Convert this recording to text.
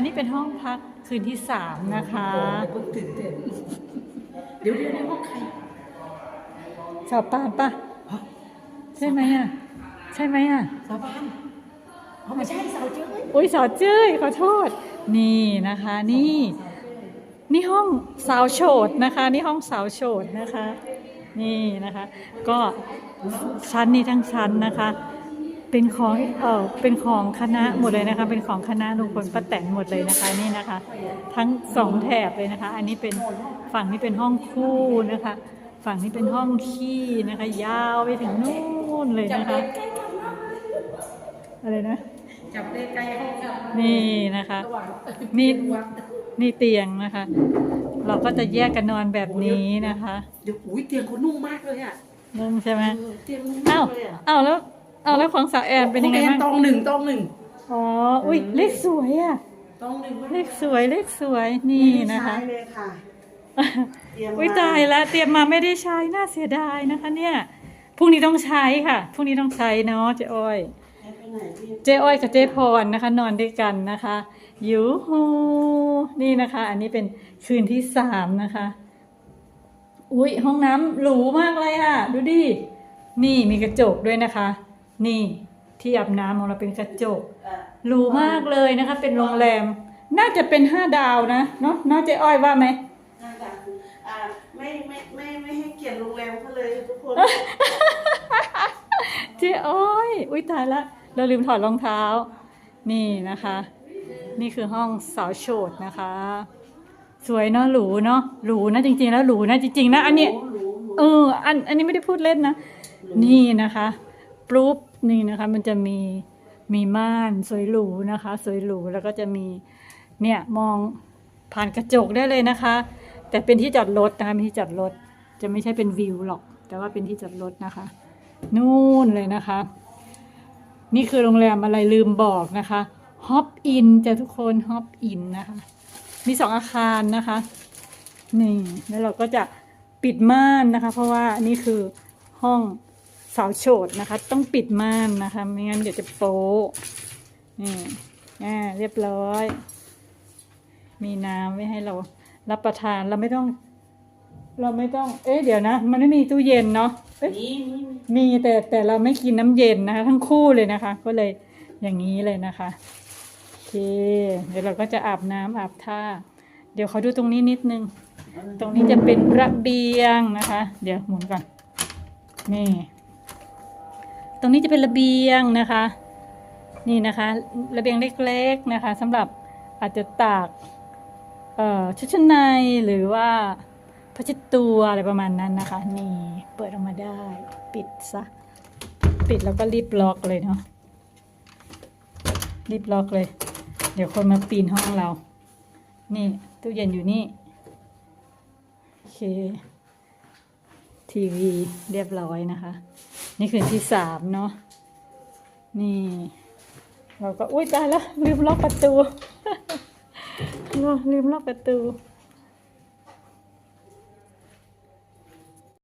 นนี้เป็นห้องพักคืนที่สามนะคะโอ้ยเพิ่งตื่นเต้นเดี๋ยวเดี๋ยวในห้องใครสาวปานปะฮะใช่ไหมอะ ใช่ไหมอะสาวบ้านเขาไม่ใช่สาวเจ้ยอุ้ยสาวเจ้ยขอโทษ นี่นะคะนี่นี่ห้องสาวโฉดนะคะ นี่ห้องสาวโฉดนะคะ นี่นะคะ ก็ชั้นนี้ทั้งชั้นนะคะ เป็นของเออเป็นของคณะหมดเลยนะคะ เป็นของคณะลุงพลป้าแตนหมดเลยนะคะนี่นะคะ ทั้งสองแถบเลยนะคะ อันนี้เป็นฝั่งนี้เป็นห้องคู่นะคะ ฝั่งนี้เป็นห้องขี้นะคะ ยาวไปถึงนู่นเลยจับนะคะได้ใกล้กันนะอะไรนะจับได้ใกล้ห้องกันนี่นะคะระหว่างนี่วัดนี่เตียงนะคะ เราก็จะแยกกันนอนแบบนี้นะคะเดี๋ยวอุ้ยเตียงเขานุ่มมากเลยอะนุ่มใช่ไหมเออเตียงนุ่มอ้ามาวกเลยอะอ้าวแล้ว อ้าวแล้วของสาวแอนเป็นยังไงของแอบ้างตองหนึ่งตองหนึ่งอ๋อ อุ้ยเลขสวยอะตองหนึ่งเลขสวยเลขสวยนี่นะคะไม่ได้ใช้เลยค่ะเตรีมอุ้ยตายแล้วเตรียมมาไม่ได้ใช้น่าเสียดายนะคะ เนี่ยพรุ่งนี้ต้องใช้ค่ะพรุ่งนี้ต้องใช้เนาะเจ๊อ้อย ให้ไปไหนพี่เจ๊อ้อยกับเจ๊พรนะคะ นอนด้วยกันนะคะยูฮูนี่นะคะ อันนี้เป็นคืนที่สามนะคะ อุ้ยห้องน้ำหรูมากเลยอะ ดูดิ นี่มีกระจกด้วยนะคะ นี่ที่อาบน้ำของเราเป็นกระจกอะหรูมากเลยนะคะ เป็นโรงแรม น่าจะเป็นห้าดาวนะเนาะน่าเจ๊อ้อยว่าไหมน่าจะอ่าไม่ไม่ไม่ไม่ให้เกียรติโรงแรมเขาเลยทุกคนเจ๊อ้อย อุ้ยตายละ เราลืมถอดรองเท้า นี่นะคะ นี่คือห้องสาวโฉดนะคะ สวยเนาะหรูเนาะหรูนะจริง ๆ แล้วหรูนะจริงๆนะอันเนี้ยรู้รู้เอออันอันนี้ไม่ได้พูดเล่นนะ นี่นะคะปรุ๊บ นี่นะคะ มันจะมีมีม่านสวยหรูนะคะ สวยหรูแล้วก็จะมีเนี่ยมองผ่านกระจกได้เลยนะคะ แต่เป็นที่จอดรถนะคะเป็นที่จอดรถจะไม่ใช่เป็นวิวหรอก แต่ว่าเป็นที่จอดรถนะคะ นู่นเลยนะคะ นี่คือโรงแรมอะไรลืมบอกนะคะฮอปอินจะทุกคนฮอปอินนะคะ มีสองอาคารนะคะนี่แล้วเราก็จะปิดม่านนะคะ เพราะว่านี่คือห้องาวโฉดนะคะ ต้องปิดม่านนะคะ ไม่งั้นเดี๋ยวจะโป๊ะนี่อ่าเรียบร้อย มีน้ำไว้ให้เรารับประทานเราไม่ต้อง เราไม่ต้อง เอ๊ะเดี๋ยวนะ มันไม่มีตู้เย็นเนาะเอ๊ะนี่นี่มีแต่แต่เราไม่กินน้ำเย็นนะคะ ทั้งคู่เลยนะคะ ก็เลยอย่างนี้เลยนะคะโอเค เดี๋ยวเราก็จะอาบน้ำอาบท่า เดี๋ยวขอดูตรงนี้นิดนึง ตรงนี้จะเป็นระเบียงนะคะ เดี๋ยวหมุนก่อนนี่ ตรงนี้จะเป็นระเบียงนะคะ นี่นะคะ ระเบียงเล็กๆนะคะสำหรับอาจจะตากเอ่อชุดชั้นในหรือว่าผ้าเช็ดตัวอะไรประมาณนั้นนะคะ นี่เปิดออกมาได้ ปิดซะปิดแล้วก็รีบล็อกเลยเนาะรีบล็อกเลย เดี๋ยวคนมาปีนห้องเรา นี่ตู้เย็นอยู่นี่โอเคทีวีเรียบร้อยนะคะ นี่คือที่สามเนาะนี่ เราก็อุ้ยตายแล้วลืมล็อกประตูลืมล็อกประตู